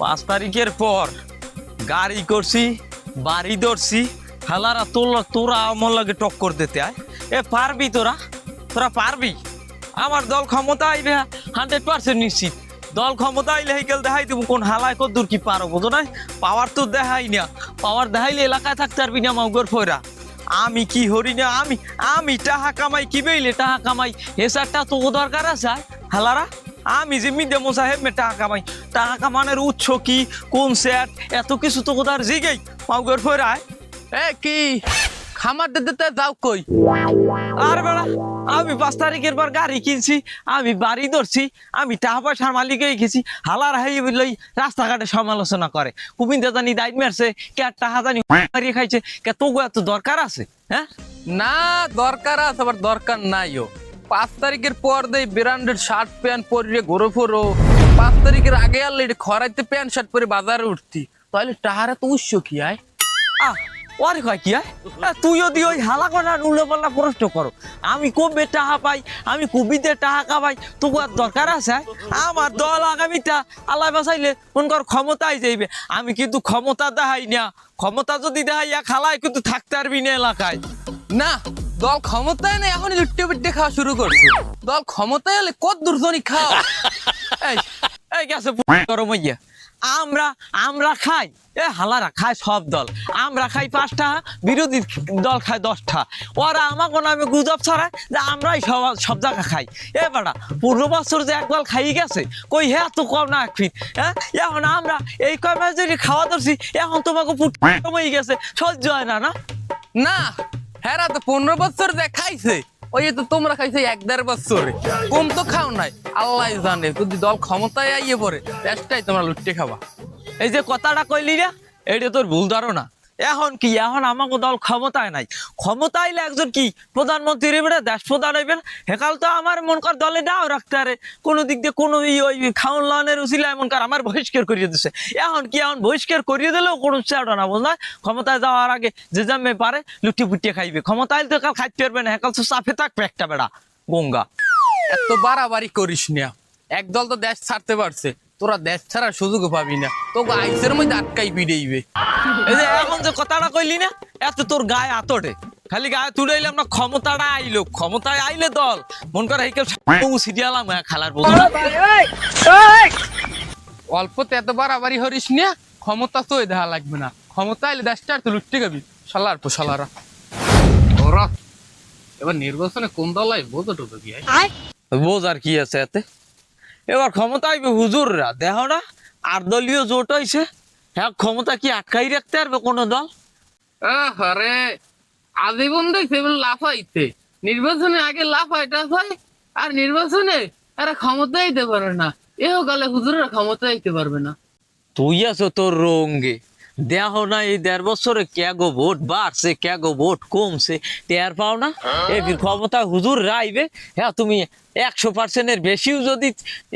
পাঁচ তারিখের পর গাড়ি করছি, বাড়ি ধরছি হালারা তোর তোরা আমার লাগে টক্কর দিতে আয়। এ, পারবি তোরা? তোরা পারবি? আমার দল ক্ষমতা আইবে হান্ড্রেড পার্সেন্ট নিশ্চিত। দল ক্ষমতা আইলে হেকেল দেখাই দেবো, কোন হালায় কত দূর কি পারো বোঝো নাই পাওয়ার তো দেখাই না। পাওয়ার দেখাইলে এলাকায় থাকতে পারবি না, মাউগর ফয়রা। আমি কি হরি না, আমি আমি টাহা কামাই, কি বেইলে টাহা কামাই? এসারটা তো দরকার আছে, হালারা? আমি যে মিডে সাহেব মে টাকা কামাই টাকা কামানোর উৎস কি? কোন স্যাট এত কিছু তো কোথার জিগেই? মাউগর ফয়রায় এ কি? খামার দিতে যাও কই? আর বেড়া আমি পাঁচ তারিখের পর গাড়ি কিনছি আমি বাড়ি ধরছি আমি টাকা পয়সার মালিকে গেছি। হালার হাই বললেই রাস্তাঘাটে সমালোচনা করে। কুবিন্দা জানি দায়িত্ব মারছে কে টাকা জানি মারিয়ে খাইছে কে তবু এত দরকার আছে হ্যাঁ? না দরকার আছে আবার দরকার নাইও। পাঁচ তারিখের পর দেই ব্র্যান্ডেড শার্ট প্যান্ট পরে ঘুরে ফোরো। পাঁচ তারিখের আগে আনলে খরাইতে প্যান্ট শার্ট পরে বাজারে উঠতি। তাহলে টাহারা তো উৎস কি আয়? আহ ওরে কয় কি তুই যদি ওই হালা করা উল্লো পাল্লা প্রশ্ন করো। আমি কবে টাকা পাই? আমি কুবিতে টাকা কামাই তোকে আর দরকার আছে আমার দল আগামীটা আল্লাহ বাসাইলে মন কর ক্ষমতায় যাইবে। আমি কিন্তু ক্ষমতা দেখাই না। ক্ষমতা যদি দেখাই খালায় কিন্তু থাকতে পারবি না এলাকায়। না দল ক্ষমতায় নেই এখন লুট্টে বুট্টে খাওয়া শুরু করছে। দল ক্ষমতায় হলে কত দূরজনই খাও? এই এই গেছে গরম হইয়া? আমরা আমরা খাই। এ হালারা খায় সব দল। আমরা খাই পাঁচটা বিরোধী দল খায় দশটা। ওরা আমাকে নামে গুজব ছড়ায় যে আমরাই সব সব জায়গা খাই। এ বাড়া পনেরো বছর যে একবার খাই গেছে কই হ্যাঁ তো কম না এক ফিট হ্যাঁ? এখন আমরা এই কয় মাস যদি খাওয়া ধরছি এখন তোমাকে পুট হয়ে গেছে সহ্য হয় না না? না। হ্যাঁ তো পনেরো বছর যে খাইছে ওই তো তোমরা খাইছে এক দেড় বছরে। কম তো খাও নাই, আল্লাহ জানে, যদি দল ক্ষমতায় আইয়ে পড়ে চেষ্টাই তোমরা লুটতে খাবা। এই যে কথাটা কইলি না এটা তোর ভুল ধারণা। এখন কি? এখন আমাকে দল ক্ষমতায় নাই। ক্ষমতা আইলে একজন কি? প্রধানমন্ত্রী এবারে দেশ প্রধান হইবেন। হেকাল তো আমার মন কর দলে নাও রাখতে পারে কোনো দিক দিয়ে কোনো ই ওই খাউন লানের উচিলা এমন কার, আমার বহিষ্কার করিয়ে দিছে। এখন কি? এখন বহিষ্কার করিয়ে দিলেও কোনো চাওটা না না ক্ষমতায় যাওয়ার আগে যে জামে পারে লুটি পুটিয়ে খাইবে। ক্ষমতা আইলে তো কাল খাইতে পারবে না। হেকাল তো চাপে থাকবে একটা বেড়া, গঙ্গা। এত বাড়াবাড়ি করিস না। একদল তো দেশ ছাড়তে পারছে। তোরা দেশ ছাড়ার সুযোগ পাবি না। তোকে আইসের মধ্যে আটকাই বিড়েইবে এই যে এখন যে কথাটা কইলি না এত তোর গায়ে আতটে খালি গায়ে তুলে এলাম না ক্ষমতাটা আইলো। ক্ষমতায় আইলে দল। মন করে কেউ সিরিয়ালাম খেলার বলতো না অল্পতে এত বাড়াবাড়ি হরিস না ক্ষমতা তো দেখা লাগবে না। ক্ষমতা আইলে দেশটা আর তো লুটতে গাবি। শালার পো শালারা। ওরা এবার নির্বাচনে কোন দল আই বোঝো টোটো কি বোঝ আর কি আছে এতে? এবার ক্ষমতা আইবে হুজুররা দেখো না আর দলীয় জোট হয়েছে হ্যাঁ ক্ষমতা কি আটকাই রাখতে পারবে কোনো দল? আরে আজীবন দেখছে লাফাইতে নির্বাচনে আগে লাফাইটা হয় আর নির্বাচনে এরা ক্ষমতা দিতে পারে না। এও গেলে হুজুরের ক্ষমতা দিতে পারবে না। তুই আছো তোর রঙ্গে। দেহ না, এই দেড় বছরে ক্যাগো ভোট বাড়ছে ক্যাগো ভোট কমছে, টের পাও না? এই ক্ষমতা হুজুর রাইবে হ্যাঁ তুমি একশো পার্সেন্টের বেশিও যদি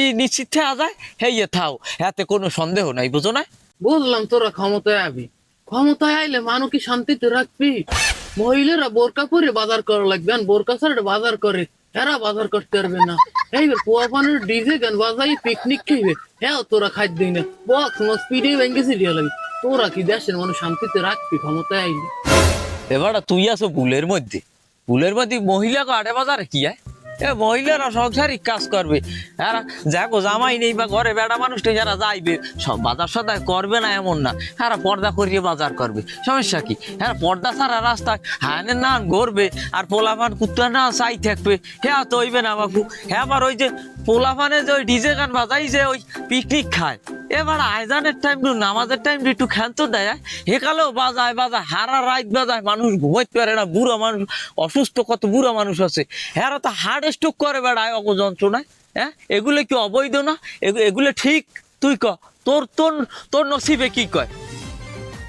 ই নিশ্চিত থাকা যায় হেয়ে থাও হাতে কোনো সন্দেহ নাই, বুঝো না? বুঝলাম তোরা ক্ষমতায় আবি। ক্ষমতায় আইলে মানুষ কি শান্তিতে রাখবি? মহিলারা বোরকা পরে বাজার করা লাগবে বোরকা ছাড়া বাজার করে, এরা বাজার করতে পারবে না। এইবার পোয়া পানের ডিজে গান বাজাই, পিকনিক খাইবে হ্যাঁ তোরা খাদ্য না বক্স মস পিড়ে ভেঙে লাগবে। তোরা কি দেশের মানুষ শান্তিতে রাখবি, ক্ষমতায় আইলে এবার তুই আছো ভুলের মধ্যে। ভুলের মধ্যে মহিলাকে আটে বাজারে কি, হয়? এ মহিলারা সংসারিক কাজ করবে। এরা দেখো জামাই নেই বা ঘরে বেড়া মানুষটা যারা যাইবে, সব বাজার সদায় করবে না এমন না। এরা পর্দা করিয়ে বাজার করবে। সমস্যা কি? হ্যাঁ পর্দা ছাড়া রাস্তায় হ্যাঁ না ঘুরবে আর পোলাপান কুত্তা না চাই থাকবে। হ্যাঁ তো না বাবু হ্যাঁ আবার ওই যে পোলাপানে যে ওই ডিজে গান বাজাই যে ওই পিকনিক খায়। এবার আয়জানের টাইম টু নামাজের টাইম একটু খেলতো দেয়। হেকালেও বাজায় বাজায়, হারা রাত বাজায়, মানুষ ঘুমাইতে পারে না, বুড়ো মানুষ, অসুস্থ কত বুড়ো মানুষ আছে। হ্যাঁ তো হার্ট স্ট্রোক করে বেড়ায় অগ যন্ত্রণায় হ্যাঁ? এগুলো কি অবৈধ না? এগু- এগুলো ঠিক? তুই ক, তোর তোর তোর নসিবে কি কয়?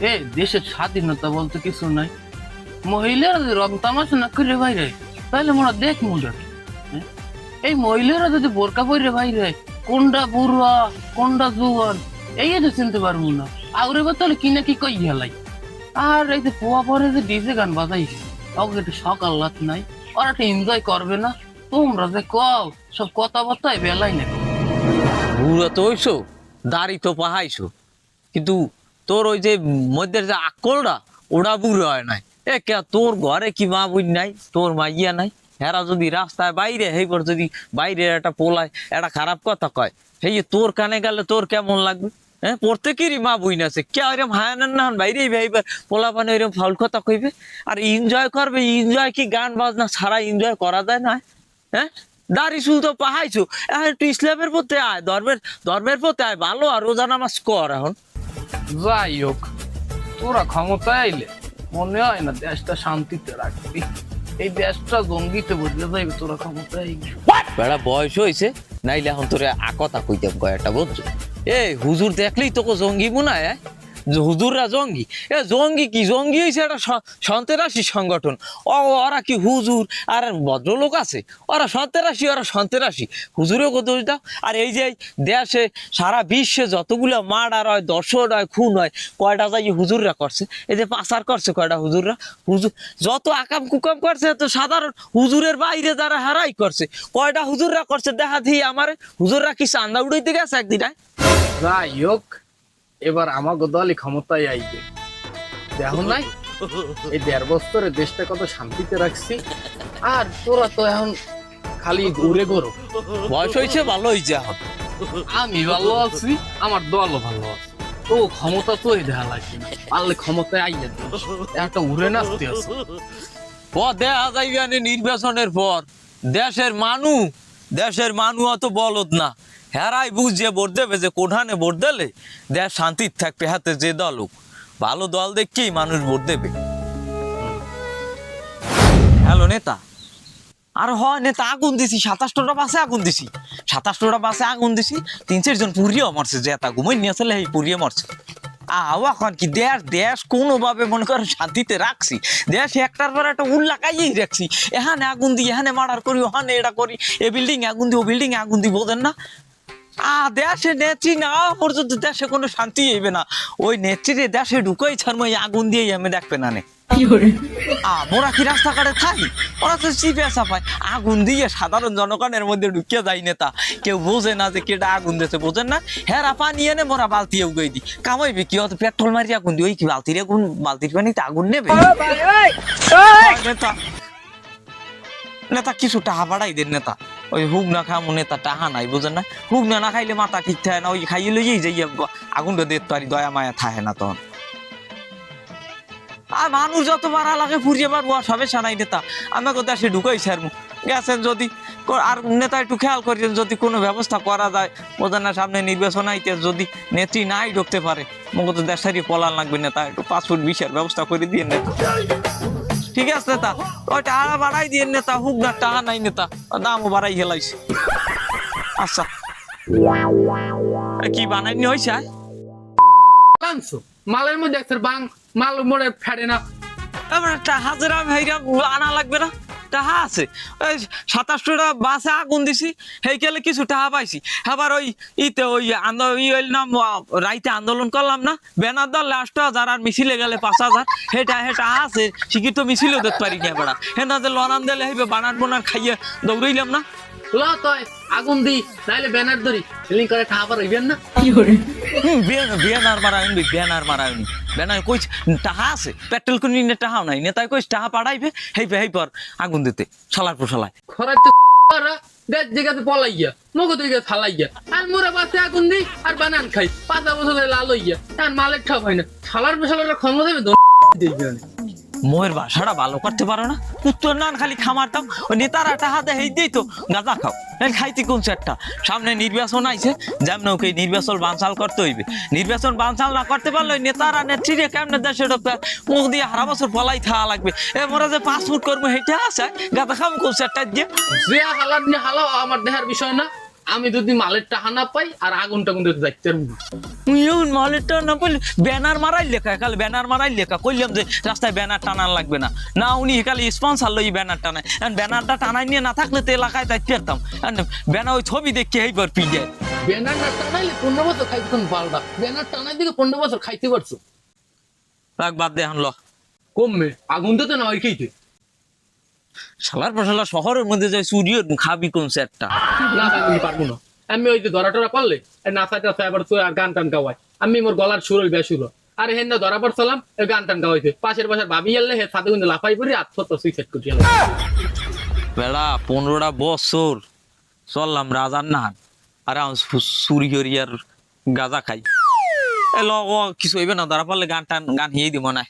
এ, দেশের স্বাধীনতা বলতে কিছু নাই। মহিলারা যদি রং তামাশা না করে বাইরে, তাহলে মোরা দেখ মুজা এই মহিলারা যদি বোরকা পরে বাইরে কোনটা বুড়া কোনটা জুয়ান, এই তো চিনতে পারব না। আউরে বা তাহলে কি না কি কই হেলাই। আর এই যে পোয়া পরে যে ডিজে গান বাজাইছে ওকে একটু সকাল লাত নাই। ওরা একটু এনজয় করবে না। তোমরা যে কও, সব কথাবার্তায় বেলাই না বুড়ো তো হইছো, দাড়ি তো পাহাইছো। কিন্তু তোর ওই যে মধ্যের যে আকলটা ওটা বুড়ো হয় নাই। এ কে তোর ঘরে কি মা বুঝ নাই, তোর মা ইয়া নাই। হেরা যদি রাস্তায় বাইরে হেইবার যদি বাইরে একটা পোলায় একটা খারাপ কথা কয় যে তোর কানে গেলে তোর কেমন লাগবে? হ্যাঁ প্রত্যেকেরই মা বুঝ আছে। কে এরম হায়ানান না হন? বাইরেই ভাইবার পোলা পানে এরম ফাউল কথা কইবে? আর এনজয় করবে এনজয় কি গান বাজনা ছাড়া এনজয় করা যায় না? হ্যাঁ দাড়ি চুল তো পাহাইছো। এখন একটু ইসলামের পথে আয়, ধর্মের ধর্মের পথে আয়, ভালো আর রোজা নামাজ কর এখন। যাই হোক, তোরা ক্ষমতায় আইলে মনে হয় না দেশটা শান্তিতে রাখবি। এই দেশটা জঙ্গিতে বদলে যাইবে, তোরা ক্ষমতায় বেড়া, বয়স হয়েছে নাইলে এখন তোরে আকতা কইতাম কয়েকটা বুঝছ? এ হুজুর দেখলেই তোকে জঙ্গি মনে হয় এ? যে হুজুররা জঙ্গি। এ জঙ্গি কি? জঙ্গি হয়েছে একটা স- সংগঠন। ও ওরা কি হুজুর? আর ভদ্রলোক আছে। ওরা সন্ত্রাসী ওরা সন্ত্রাসী। হুজুরেও দোষ দাও? আর এই যে দেশে, সারা বিশ্বে যতগুলো মার্ডার হয়, দর্শন হয়, খুন হয়, কয়টা যাই হুজুররা করছে? এই যে পাচার করছে কয়টা হুজুররা? হুজুর, যত আকাম কুকাম করছে তো সাধারণ হুজুরের বাইরে যারা হারাই করছে, কয়টা হুজুররা করছে? দেখা দিই আমার। হুজুররা কি চান্দা উড়াইতে গেছে একদিন? যাই হোক এবার আমাকে দলই ক্ষমতায় আইবে। দেখো নাই এই দেড় বছরে দেশটা কত শান্তিতে রাখছি আর তোরা তো এখন খালি ঘুরে ঘুরো। বয়স হয়েছে ভালো হয়েছে এখন। আমি ভালো আছি আমার দলও ভালো আছে। তো ক্ষমতা তোই দেখা লাগবে না পারলে ক্ষমতায় আইয়া দিস। একটা উড়ে নাচতে আছে। ও দেখা যাইবে নির্বাচনের পর। দেশের মানু দেশের মানু অত বলদ না। হেরাই বুঝে ভোট দেবে, যে কোঠানে ভোট দিলে দেশ শান্তির থাকবে হাতে যে দল হোক। ভালো দল দেখকেই মানুষ ভোট দেবে। হ্যালো নেতা। আর হয় নেতা, আগুন দিছি, সাতাশটা বাসে আগুন দিছি। সাতাশটা বাসে আগুন দিছি, তিন চারজন পুরিয়েও মরছে, যে এত ঘুমাই নিয়ে আসলে এই পুরিয়ে মরছে। আও এখন কি দেশ দেশ কোনোভাবে মনে করেন শান্তিতে রাখছি। দেশ একটার পর একটা উল্লাকাইয়েই রাখছি। এখানে আগুন দিই, এখানে মার্ডার করি, ওখানে এটা করি, এ বিল্ডিং আগুন দিই, ও বিল্ডিং আগুন দিই বোঝেন না। দেশে নেত্রী না পর্যন্ত দেশে কোনো শান্তি হইবে না। ওই নেত্রীরে দেশে ঢুকেই ছাড়মো আগুন দিয়েই আমি দেখবে না নে। মোরা কি রাস্তাঘাটে থাকি ওরা তো চিপে চাপায়। আগুন দিয়ে সাধারণ জনগণের মধ্যে ঢুকিয়ে যায় নেতা। কেউ বোঝে না যে কেটা আগুন দিয়েছে বোঝেন না? হেরা পানি এনে মোরা বালতি উগাই দি। কামাইবে কি অত পেট্রোল মারি আগুন দি ওই কি বালতির আগুন বালতির পানিতে আগুন নেবে? নেতা নেতা কিছু টাহা বাড়াই দেন নেতা। ওই হুক না খামু নেতা টাহা নাই, বুঝেন না? হুক না না খাইলে মাথা ঠিক থাকে না, ওই খাইয়ে লইয়েই যাই আগুনটা দেখতে পারি দয়া মায়া থাকে না তখন আর মানুষ যত মারা লাগে ফুরিয়ে পারব আর সবে সানাই নেতা। আমাকে দেশে ঢুকাই ছাড়বো গেছেন যদি আর নেতা একটু খেয়াল করেন যদি কোনো ব্যবস্থা করা যায়, বোঝেন না, সামনে নির্বাচন আইতে যদি নেত্রী নাই ঢুকতে পারে মগো তো দেশেরই পলান লাগবে নেতা, একটু পাসপোর্ট ভিসার ব্যবস্থা করে দিয়ে নেতা। ঠিক আছে নেতা। ওই টাকা বাড়াই দিয়ে নেতা হুক না টাকা নাই নেতা। দামও বাড়াই হেলাইছে। আচ্ছা। কি বানাইনি হয়েছে হইছে? মালের মধ্যে একটা বাং মাল মোড়ে ফেড়ে না। আমার একটা হাজার আনা লাগবে না? টাহা আছে। ওই সাতাশটা বাসে আগুন দিছি হেইকেলে কিছু টাহা পাইছি। আবার ওই ইতে ওই আন্দোলন ই হইল না রাইতে আন্দোলন করলাম না ব্যানার দল লাস্ট হাজার আর মিছিলে গেলে পাঁচ হাজার হেটা হেটা আছে শিক্ষিত মিছিলও দেখতে পারি না বেড়া হেনা যে লনান দিলে হইবে বানান বোনার খাইয়ে দৌড়াইলাম না। ল তয় আগুন দি নাইলে ব্যানার ধরি সিলিং করে খাবার হইবেন না। কি বিয়ে- বিয়ানার মারা উনি বিয়ানার মারা উনি বেনার কই টাহা আছে? পেট্রোল কোন টাহাও নাই নেতাই কই টাহা পাঠাইবে হেইবে হেই পর আগুন দিতে, শালার পোশালায়। খরার তো দেশ জায়গাতে পলাইয়া মগো দিকে ফালাইয়া। আর মোরা বাসে আগুন দি আর বানান খাই, পাঁচ বছর লাল হইয়া, আর মালের ঠাপ হয় না। ফালার পেশালার ক্ষমতা দেবে দেখবে মোয়ের বাসাটা ভালো করতে পারো না। উত্তর নান খালি খামারতাম। ওই নেতারা টাহা দেয় দিই তো, গাঁজা খাও। খাইতে কোন একটা সামনে নির্বাচন আইছে, যেমন ওকে নির্বাচন বানচাল করতে হইবে। নির্বাচন বানচাল না করতে পারলে নেতারা নেত্রীরে কেমনে দেশে ঢোকবে মুখ দিয়ে হারা বছর ফলাই থাকা লাগবে? এ মোরা যে পাসপোর্ট করব হেঁটে আছে, গাঁজা খাম কোন চারটা দিয়ে? হালাত নিয়ে হালাও, আমার দেহার বিষয় না। আমি যদি মালের টাকা না পাই আর আগুন টাগুন দিতে যাইতে পারব। না। বললে ব্যানার মারাই লেখা খালি ব্যানার মারাই লেখা। কইলাম যে রাস্তায় ব্যানার টানান লাগবে না। না উনি খালি স্পন্সার লই ব্যানার টানায় ব্যানারটা টানাই নিয়ে না থাকলে তো এলাকায় যাইতে পারতাম ব্যানার ওই ছবি দেখে এইবার পি যায় ব্যানার না টানাইলে পনেরো বছর খাইতে কোন পাল্টা ব্যানার টানাই দিকে পনেরো বছর খাইতে পারছ। রাখ বাদ দে এখন ল। কমবে। আগুন দিতে না ওই খেইতে। শালার পশালা শহরের মধ্যে যায় চুরিও খাবি একটা না আমি পারব না। আমি ওই যে ধরা টরা নাচা টাচা এবার তুই আর গান টান গাওয়াই আমি মোর গলার সুরল বেসুর আর হেন ধরা পড়ছিলাম এই গান টান গাওয়াইছে। পাশের পাশের ভাবি এলে হে সাথে কিন্তু লাফাই পড়ি আত্মহত্যা সুইসাইড করছি বেড়া পনেরোটা বছর। চললাম রাজার নাহান আর আমি চুরি করি আর গাজা খাই। এ লগ কিছু হইবে না ধরা পড়লে গান টান গান হিয়ে দিব না।